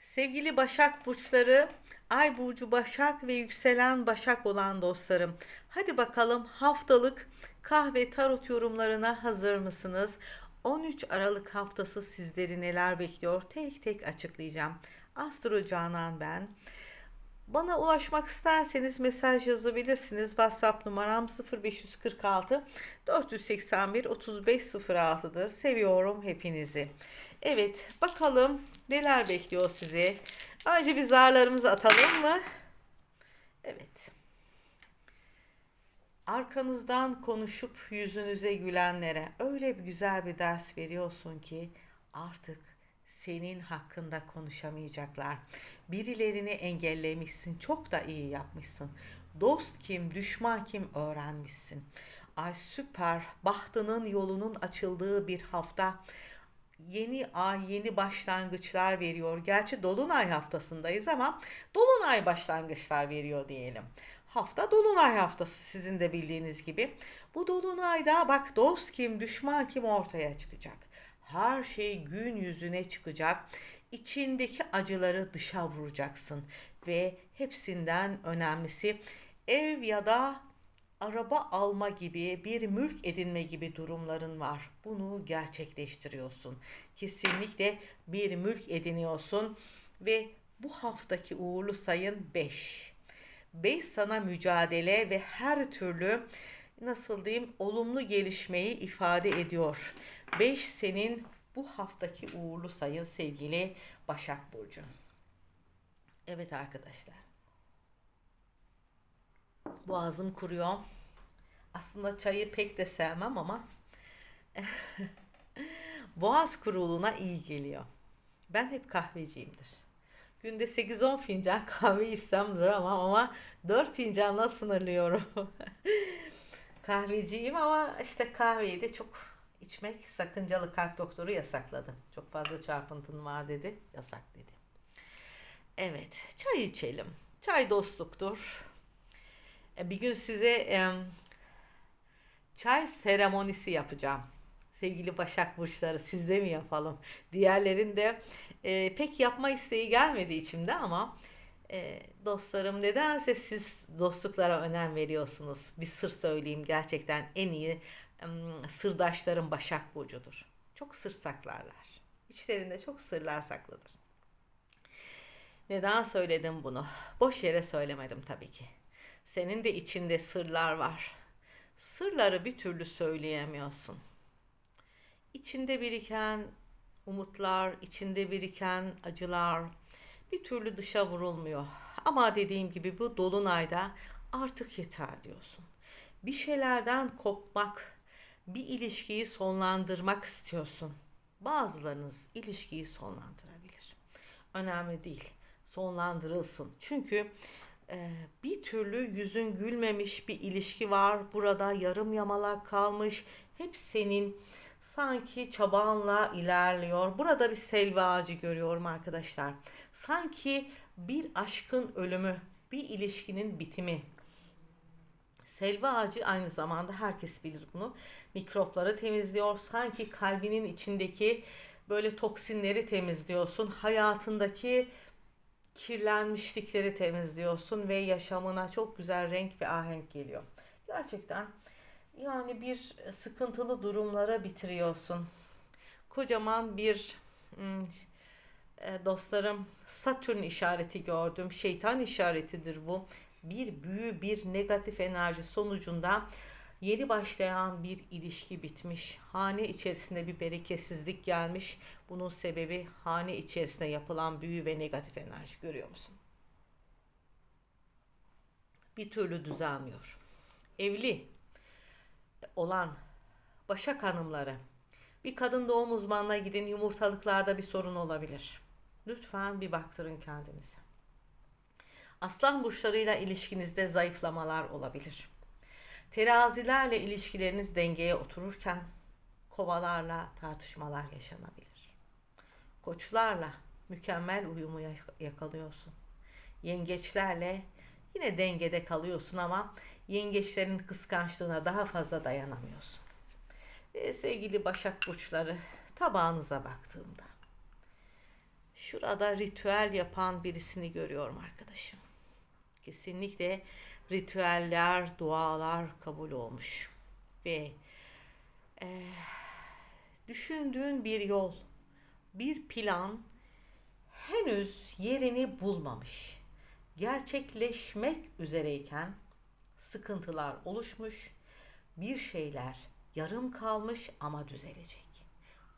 Sevgili Başak burçları, Ay burcu Başak ve yükselen Başak olan dostlarım. Hadi bakalım haftalık kahve tarot yorumlarına hazır mısınız? 13 Aralık haftası sizleri neler bekliyor? Tek tek açıklayacağım. Astro Canan ben. Bana ulaşmak isterseniz mesaj yazabilirsiniz. WhatsApp numaram 0546 481 3506'dır. Seviyorum hepinizi. Evet, bakalım neler bekliyor sizi. Önce bir zarlarımızı atalım mı? Evet. Arkanızdan konuşup yüzünüze gülenlere öyle bir güzel bir ders veriyorsun ki artık senin hakkında konuşamayacaklar. Birilerini engellemişsin, çok da iyi yapmışsın. Dost kim, düşman kim öğrenmişsin. Ay süper, bahtının yolunun açıldığı bir hafta. Yeni ay, yeni başlangıçlar veriyor. Gerçi Dolunay haftasındayız ama Dolunay başlangıçlar veriyor diyelim. Hafta Dolunay haftası sizin de bildiğiniz gibi. Bu Dolunayda bak dost kim, düşman kim ortaya çıkacak. Her şey gün yüzüne çıkacak. İçindeki acıları dışa vuracaksın ve hepsinden önemlisi ev ya da araba alma gibi bir mülk edinme gibi durumların var. Bunu gerçekleştiriyorsun. Kesinlikle bir mülk ediniyorsun ve bu haftaki uğurlu sayın 5. 5 sana mücadele ve her türlü nasıl diyeyim olumlu gelişmeyi ifade ediyor. 5 senin bu haftaki uğurlu sayın sevgili Başak Burcu. Evet arkadaşlar. Boğazım kuruyor. Aslında çayı pek de sevmem ama boğaz kuruluğuna iyi geliyor. Ben hep kahveciyimdir. Günde 8-10 fincan kahve içsem duramam ama 4 fincanla sınırlıyorum. Kahveciyim ama işte kahveyi de çok içmek sakıncalı kalp doktoru yasakladı. Çok fazla çarpıntın var dedi. Yasak dedi. Evet, çay içelim. Çay dostluktur. E, Bir gün size çay seremonisi yapacağım. Sevgili Başak Burçları sizde mi yapalım? Diğerlerinde e, pek yapma isteği gelmedi içimde ama e, dostlarım nedense siz dostluklara önem veriyorsunuz. Bir sır söyleyeyim gerçekten en iyi em, sırdaşlarım Başak Burcu'dur. Çok sır saklarlar. İçlerinde çok sırlar saklıdır. Neden söyledim bunu? Boş yere söylemedim tabii ki. Senin de içinde sırlar var. Sırları bir türlü söyleyemiyorsun. İçinde biriken umutlar, içinde biriken acılar bir türlü dışa vurulmuyor. Ama dediğim gibi bu dolunayda artık yeter diyorsun. Bir şeylerden kopmak, bir ilişkiyi sonlandırmak istiyorsun. Bazılarınız ilişkiyi sonlandırabilir. Önemli değil. Sonlandırılsın. Çünkü bir türlü yüzün gülmemiş bir ilişki var. Burada yarım yamalak kalmış. Hep senin sanki çabanla ilerliyor. Burada bir selva ağacı görüyorum arkadaşlar. Sanki bir aşkın ölümü, bir ilişkinin bitimi. Selva ağacı aynı zamanda herkes bilir bunu. Mikropları temizliyor. Sanki kalbinin içindeki böyle toksinleri temizliyorsun. Hayatındaki kirlenmişlikleri temizliyorsun ve yaşamına çok güzel renk ve ahenk geliyor. Gerçekten yani bir sıkıntılı durumlara bitiriyorsun. Kocaman bir hmm, e, dostlarım Satürn işareti gördüm. Şeytan işaretidir bu. Bir büyü, bir negatif enerji sonucunda yeni başlayan bir ilişki bitmiş. Hane içerisinde bir bereketsizlik gelmiş. Bunun sebebi hane içerisinde yapılan büyü ve negatif enerji görüyor musun? Bir türlü düzelmiyor. Evli olan Başak hanımları bir kadın doğum uzmanına gidin yumurtalıklarda bir sorun olabilir. Lütfen bir baktırın kendinize. Aslan burçlarıyla ilişkinizde zayıflamalar olabilir. Terazilerle ilişkileriniz dengeye otururken kovalarla tartışmalar yaşanabilir. Koçlarla mükemmel uyumu yak- yakalıyorsun. Yengeçlerle yine dengede kalıyorsun ama yengeçlerin kıskançlığına daha fazla dayanamıyorsun. Ve sevgili Başak burçları tabağınıza baktığımda Şurada ritüel yapan birisini görüyorum arkadaşım. Kesinlikle ritüeller, dualar kabul olmuş. Ve e, düşündüğün bir yol, bir plan henüz yerini bulmamış. Gerçekleşmek üzereyken sıkıntılar oluşmuş, bir şeyler yarım kalmış ama düzelecek.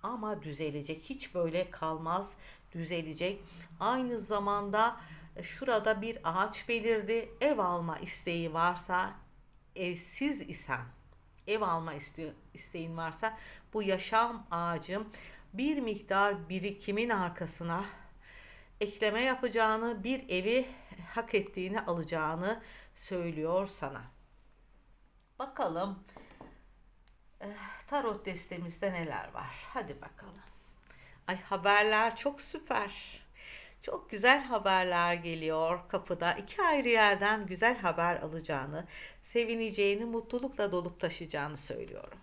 Ama düzelecek. Hiç böyle kalmaz, düzelecek. Aynı zamanda şurada bir ağaç belirdi. Ev alma isteği varsa, evsiz isen, ev alma iste- isteğin varsa bu yaşam ağacım bir miktar birikimin arkasına ekleme yapacağını, bir evi hak ettiğini alacağını söylüyor sana. Bakalım eh, tarot destemizde neler var? Hadi bakalım. Ay haberler çok süper. Çok güzel haberler geliyor kapıda. İki ayrı yerden güzel haber alacağını, sevineceğini, mutlulukla dolup taşıyacağını söylüyorum.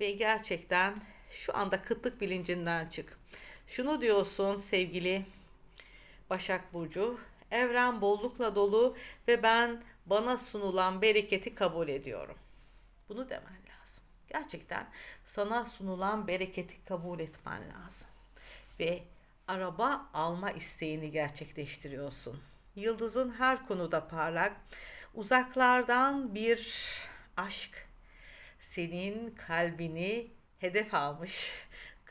Ve gerçekten şu anda kıtlık bilincinden çık. Şunu diyorsun sevgili Başak Burcu, evren bollukla dolu ve ben bana sunulan bereketi kabul ediyorum. Bunu demen lazım. Gerçekten sana sunulan bereketi kabul etmen lazım. Ve araba alma isteğini gerçekleştiriyorsun. Yıldızın her konuda parlak. Uzaklardan bir aşk senin kalbini hedef almış.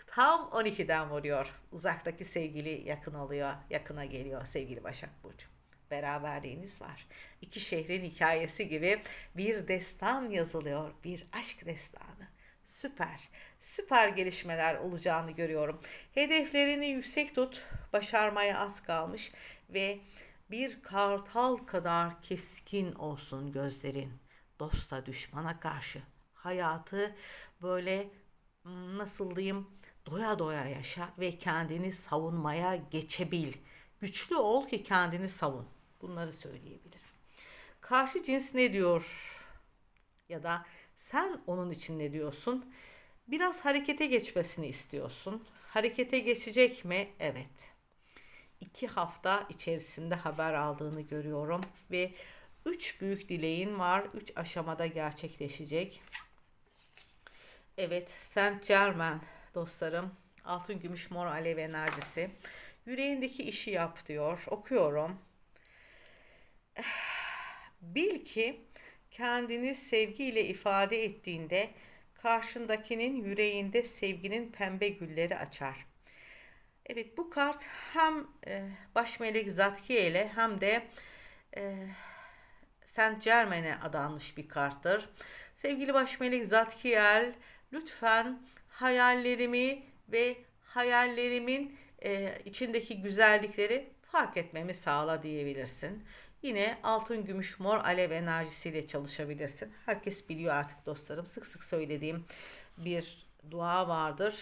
Tam 12'den vuruyor. Uzaktaki sevgili yakın oluyor, yakına geliyor sevgili Başak Burcu. Beraberliğiniz var. İki şehrin hikayesi gibi bir destan yazılıyor, bir aşk destanı. Süper, süper gelişmeler olacağını görüyorum. Hedeflerini yüksek tut, başarmaya az kalmış ve bir kartal kadar keskin olsun gözlerin. Dosta düşmana karşı hayatı böyle hmm, nasıl diyeyim doya doya yaşa ve kendini savunmaya geçebil. Güçlü ol ki kendini savun. Bunları söyleyebilirim. Karşı cins ne diyor? Ya da sen onun için ne diyorsun? Biraz harekete geçmesini istiyorsun. Harekete geçecek mi? Evet. İki hafta içerisinde haber aldığını görüyorum ve üç büyük dileğin var. Üç aşamada gerçekleşecek. Evet, Saint Germain dostlarım. Altın, gümüş, mor, alev enerjisi. Yüreğindeki işi yap diyor. Okuyorum. Bil ki kendini sevgiyle ifade ettiğinde karşındakinin yüreğinde sevginin pembe gülleri açar. Evet bu kart hem e, baş melek Zatkiye ile hem de e, Saint Germain'e adanmış bir karttır. Sevgili baş melek Zatkiel lütfen hayallerimi ve hayallerimin e, içindeki güzellikleri fark etmemi sağla diyebilirsin. Yine altın, gümüş, mor alev enerjisiyle çalışabilirsin. Herkes biliyor artık dostlarım. Sık sık söylediğim bir dua vardır.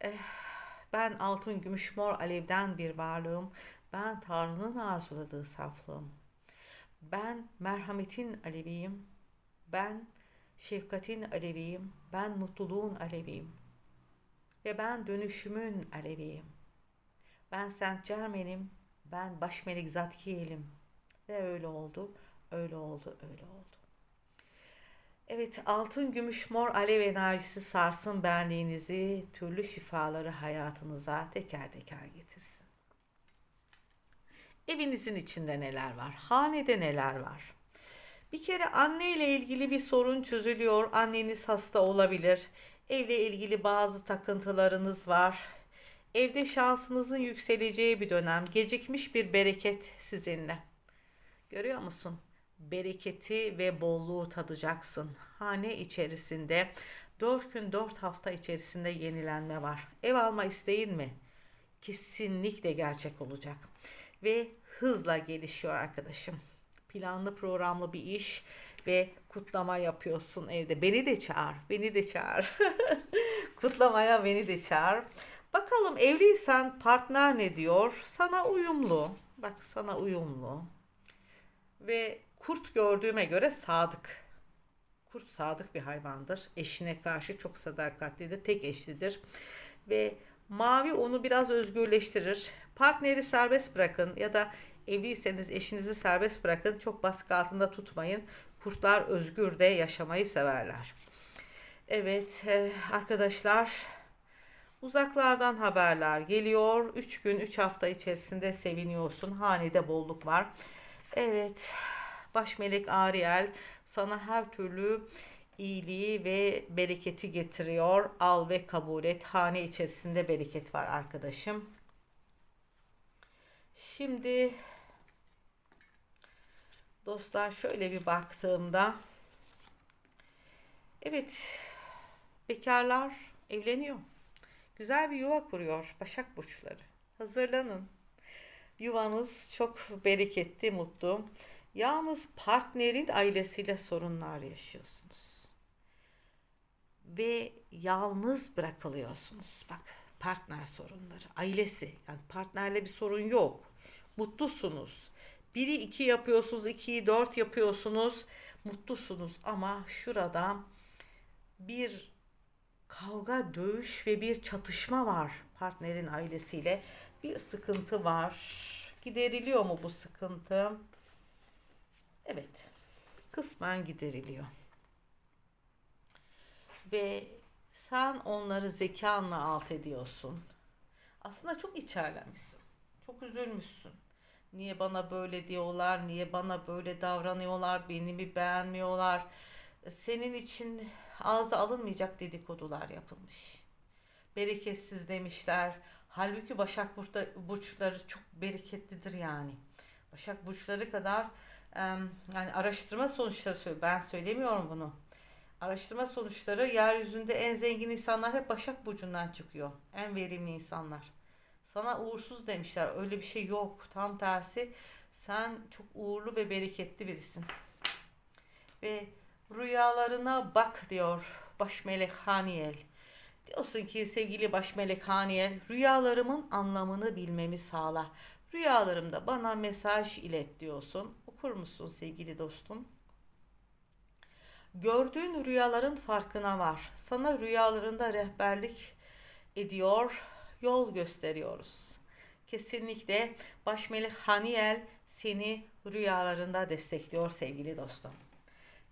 Eh, ben altın, gümüş, mor alevden bir varlığım. Ben Tanrı'nın arzuladığı saflığım. Ben merhametin aleviyim. Ben şefkatin aleviyim. Ben mutluluğun aleviyim. Ve ben dönüşümün aleviyim. Ben Saint Germain'im. Ben baş melek Zatkiel'im. Ve öyle oldu, öyle oldu, öyle oldu. Evet, altın, gümüş, mor alev enerjisi sarsın benliğinizi, türlü şifaları hayatınıza teker teker getirsin. Evinizin içinde neler var? Hanede neler var? Bir kere anne ile ilgili bir sorun çözülüyor. Anneniz hasta olabilir. Evle ilgili bazı takıntılarınız var. Evde şansınızın yükseleceği bir dönem. Gecikmiş bir bereket sizinle. Görüyor musun? Bereketi ve bolluğu tadacaksın. Hane içerisinde 4 gün 4 hafta içerisinde yenilenme var. Ev alma isteğin mi? Kesinlikle gerçek olacak. Ve hızla gelişiyor arkadaşım. Planlı programlı bir iş ve kutlama yapıyorsun evde. Beni de çağır, beni de çağır. Kutlamaya beni de çağır. Bakalım evliysen partner ne diyor? Sana uyumlu. Bak sana uyumlu. Ve kurt gördüğüme göre sadık. Kurt sadık bir hayvandır. Eşine karşı çok sadakatlidir. Tek eşlidir. Ve Mavi onu biraz özgürleştirir. Partneri serbest bırakın ya da evliyseniz eşinizi serbest bırakın. Çok baskı altında tutmayın. Kurtlar özgür de yaşamayı severler. Evet e, arkadaşlar uzaklardan haberler geliyor. 3 gün 3 hafta içerisinde seviniyorsun. Hanede bolluk var. Evet baş melek Ariel sana her türlü iyiliği ve bereketi getiriyor. Al ve kabul et. Hane içerisinde bereket var arkadaşım. Şimdi dostlar şöyle bir baktığımda evet bekarlar evleniyor. Güzel bir yuva kuruyor Başak burçları. Hazırlanın. Yuvanız çok bereketli, mutlu. Yalnız partnerin ailesiyle sorunlar yaşıyorsunuz. Ve yalnız bırakılıyorsunuz. Bak partner sorunları, ailesi. Yani partnerle bir sorun yok. Mutlusunuz. Biri iki yapıyorsunuz, ikiyi dört yapıyorsunuz. Mutlusunuz ama şurada bir kavga, dövüş ve bir çatışma var partnerin ailesiyle. Bir sıkıntı var. Gideriliyor mu bu sıkıntı? Evet. Kısmen gideriliyor. Ve sen onları zekanla alt ediyorsun. Aslında çok içerlemişsin. Çok üzülmüşsün. Niye bana böyle diyorlar? Niye bana böyle davranıyorlar? Beni mi beğenmiyorlar? Senin için ağza alınmayacak dedikodular yapılmış. Bereketsiz demişler. Halbuki Başak burçları çok bereketlidir yani. Başak burçları kadar yani araştırma sonuçları söylüyor. Ben söylemiyorum bunu. Araştırma sonuçları yeryüzünde en zengin insanlar hep Başak Burcu'ndan çıkıyor. En verimli insanlar. Sana uğursuz demişler. Öyle bir şey yok. Tam tersi sen çok uğurlu ve bereketli birisin. Ve rüyalarına bak diyor baş melek Haniel. Diyorsun ki sevgili baş melek Haniel rüyalarımın anlamını bilmemi sağla. Rüyalarımda bana mesaj ilet diyorsun. Okur musun sevgili dostum? Gördüğün rüyaların farkına var. Sana rüyalarında rehberlik ediyor, yol gösteriyoruz. Kesinlikle baş melek Haniel seni rüyalarında destekliyor sevgili dostum.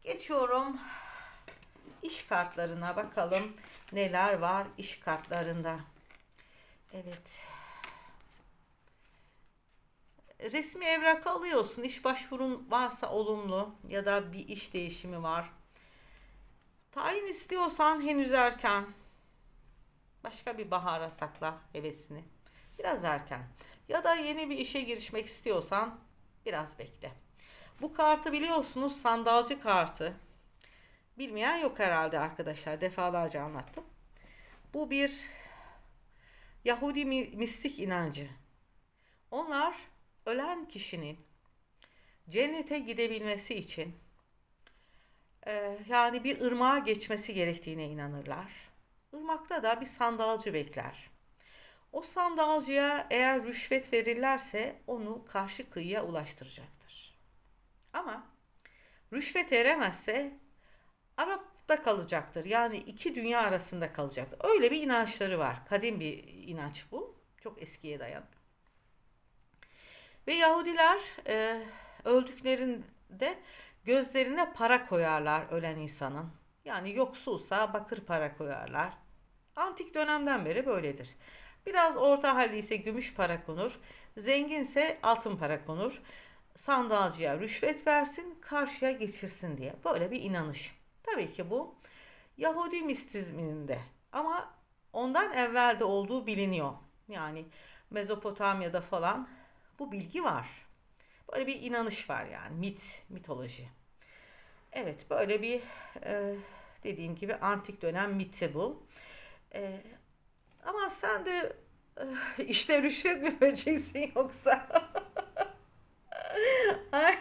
Geçiyorum iş kartlarına bakalım neler var iş kartlarında. Evet. Resmi evrak alıyorsun. İş başvurun varsa olumlu ya da bir iş değişimi var. Tayin istiyorsan henüz erken. Başka bir bahara sakla hevesini. Biraz erken. Ya da yeni bir işe girişmek istiyorsan biraz bekle. Bu kartı biliyorsunuz sandalcı kartı. Bilmeyen yok herhalde arkadaşlar. Defalarca anlattım. Bu bir Yahudi mistik inancı. Onlar ölen kişinin cennete gidebilmesi için e, yani bir ırmağa geçmesi gerektiğine inanırlar. Irmakta da bir sandalcı bekler. O sandalcıya eğer rüşvet verirlerse onu karşı kıyıya ulaştıracaktır. Ama rüşvet eremezse Arap'ta kalacaktır. Yani iki dünya arasında kalacaktır. Öyle bir inançları var. Kadim bir inanç bu. Çok eskiye dayanıyor. Ve Yahudiler e, öldüklerinde gözlerine para koyarlar ölen insanın. Yani yoksulsa bakır para koyarlar. Antik dönemden beri böyledir. Biraz orta halde ise gümüş para konur. Zenginse altın para konur. Sandalcıya rüşvet versin, karşıya geçirsin diye. Böyle bir inanış. Tabii ki bu Yahudi mistizminde ama ondan evvel de olduğu biliniyor. Yani Mezopotamya'da falan bu bilgi var. Böyle bir inanış var yani mit, mitoloji. Evet böyle bir e, dediğim gibi antik dönem miti bu. E, ama sen de e, işte rüşvet mi vereceksin yoksa? Ay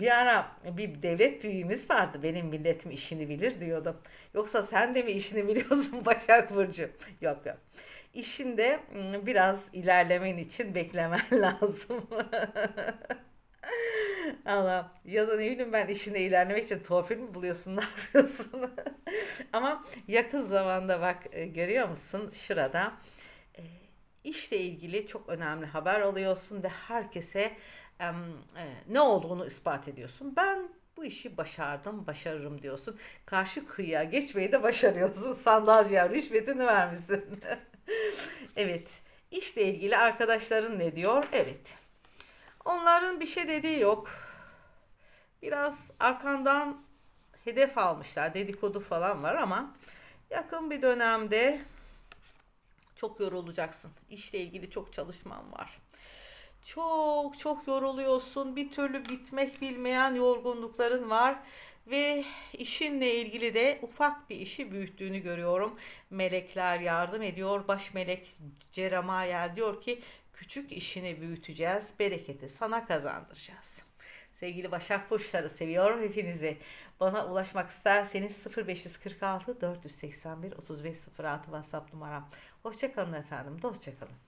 bir ara bir devlet büyüğümüz vardı. Benim milletim işini bilir diyordum. Yoksa sen de mi işini biliyorsun Başak Burcu? Yok yok. İşinde ıı, biraz ilerlemen için beklemen lazım. Allah ya da ne bileyim ben işinde ilerlemek için torpil mi buluyorsun ne yapıyorsun? Ama yakın zamanda bak ıı, görüyor musun şurada işle ilgili çok önemli haber alıyorsun ve herkese e, ne olduğunu ispat ediyorsun. Ben bu işi başardım, başarırım diyorsun. Karşı kıyıya geçmeyi de başarıyorsun. Sandalcıya rüşvetini vermişsin. evet. İşle ilgili arkadaşların ne diyor? Evet. Onların bir şey dediği yok. Biraz arkandan hedef almışlar. Dedikodu falan var ama yakın bir dönemde çok yorulacaksın. İşle ilgili çok çalışman var. Çok çok yoruluyorsun. Bir türlü bitmek bilmeyen yorgunlukların var. Ve işinle ilgili de ufak bir işi büyüttüğünü görüyorum. Melekler yardım ediyor. Baş melek Ceremayel diyor ki küçük işini büyüteceğiz. Bereketi sana kazandıracağız. Sevgili Başak Burçları seviyorum hepinizi. Bana ulaşmak isterseniz 0546 481 3506 WhatsApp numaram. Hoşçakalın efendim. Dostçakalın.